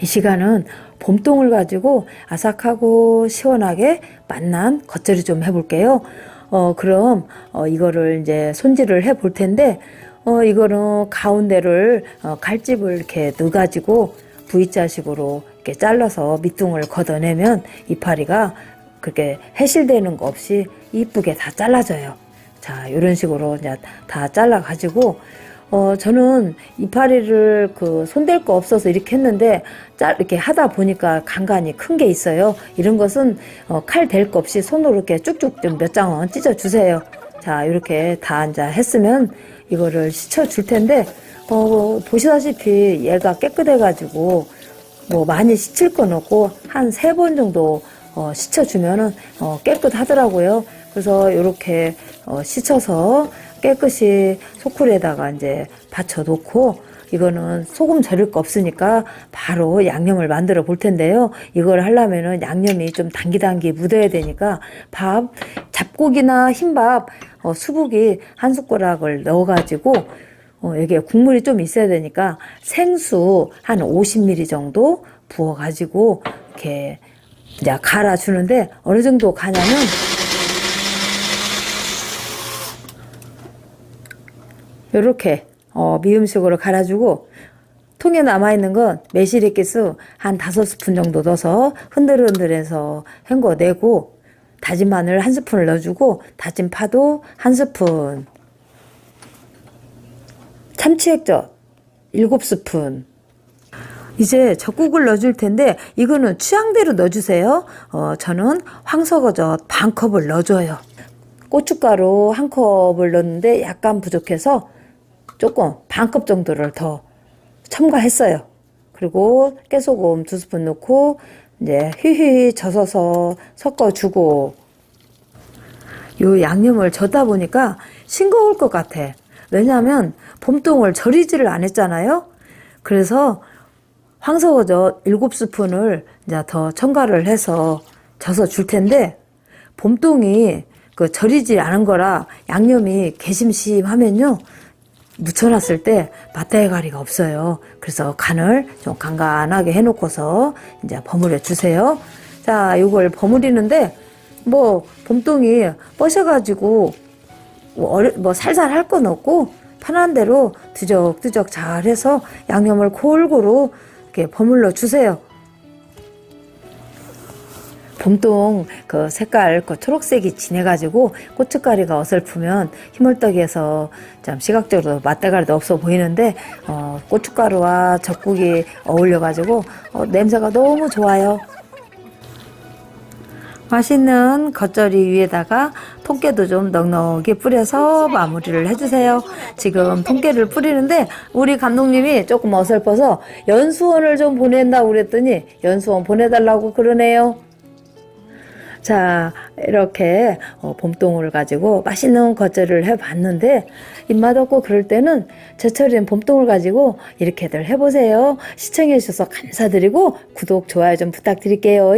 이 시간은 봄동을 가지고 아삭하고 시원하게 맛난 겉절이 좀 해볼게요. 어, 그럼, 어, 이거를 이제 손질을 해 볼 텐데, 어, 이거는 가운데를, 어, 칼집을 이렇게 넣어가지고 V자식으로 이렇게 잘라서 밑둥을 걷어내면 이파리가 그렇게 해실되는 거 없이 이쁘게 다 잘라져요. 자, 이런 식으로 이제 다 잘라가지고, 어, 저는 이파리를 그 손댈 거 없어서 이렇게 했는데, 짤, 이렇게 하다 보니까 간간이 큰 게 있어요. 이런 것은 어, 칼댈 거 없이 손으로 이렇게 쭉쭉 좀 몇 장은 찢어 주세요. 자, 이렇게 다 이제 했으면 이거를 씻어 줄 텐데, 어, 보시다시피 얘가 깨끗해 가지고, 뭐 많이 씻을 건 없고, 한 세 번 정도 어, 씻어 주면은 어, 깨끗하더라고요. 그래서 이렇게 어, 씻어서 깨끗이 소쿠리에다가 이제 받쳐 놓고 이거는 소금 절일 거 없으니까 바로 양념을 만들어 볼 텐데요. 이걸 하려면은 양념이 좀 단기단기 묻어야 되니까 밥, 잡곡이나 흰밥, 어, 수북이 한 숟가락을 넣어가지고 어, 여기에 국물이 좀 있어야 되니까 생수 한 50ml 정도 부어가지고 이렇게 이제 갈아주는데 어느 정도 가냐면 이렇게 어, 미음식으로 갈아주고 통에 남아있는 건 매실액기스 한 다섯 스푼 정도 넣어서 흔들흔들해서 헹궈내고 다진 마늘 한 스푼을 넣어주고 다진 파도 한 스푼 참치액젓 일곱 스푼 이제 젓국을 넣어줄 텐데 이거는 취향대로 넣어주세요. 어, 저는 황석어젓 반 컵을 넣어줘요. 고춧가루 한 컵을 넣었는데 약간 부족해서 조금 반컵 정도를 더 첨가했어요. 그리고 깨소금 두 스푼 넣고 이제 휘휘 젖어서 섞어주고 요 양념을 젓다 보니까 싱거울 것 같아. 왜냐하면 봄동을 절이지를 안 했잖아요. 그래서 황석어젓 7스푼을 이제 더 첨가를 해서 져서 줄 텐데 봄동이 그 절이지 않은 거라 양념이 개심심하면요 묻혀놨을 때 맛대가리가 없어요. 그래서 간을 좀 간간하게 해놓고서 이제 버무려 주세요. 자, 이걸 버무리는데 뭐 봄동이 뻐셔가지고 뭐, 뭐 살살 할 건 없고 편한 대로 드적드적 잘 해서 양념을 골고루 이렇게 버물러 주세요. 봄동 그 색깔 그 초록색이 진해가지고 고춧가루가 어설프면 희물떡에서 좀 시각적으로 맛대가리도 없어 보이는데 어, 고춧가루와 젓국이 어울려가지고 어, 냄새가 너무 좋아요. 맛있는 겉절이 위에다가 통깨도 좀 넉넉히 뿌려서 마무리를 해주세요. 지금 통깨를 뿌리는데 우리 감독님이 조금 어설퍼서 연수원을 좀 보낸다고 그랬더니 연수원 보내달라고 그러네요. 자, 이렇게 어, 봄동을 가지고 맛있는 겉절이를 해봤는데 입맛 없고 그럴 때는 제철인 봄동을 가지고 이렇게들 해보세요. 시청해주셔서 감사드리고 구독, 좋아요 좀 부탁드릴게요.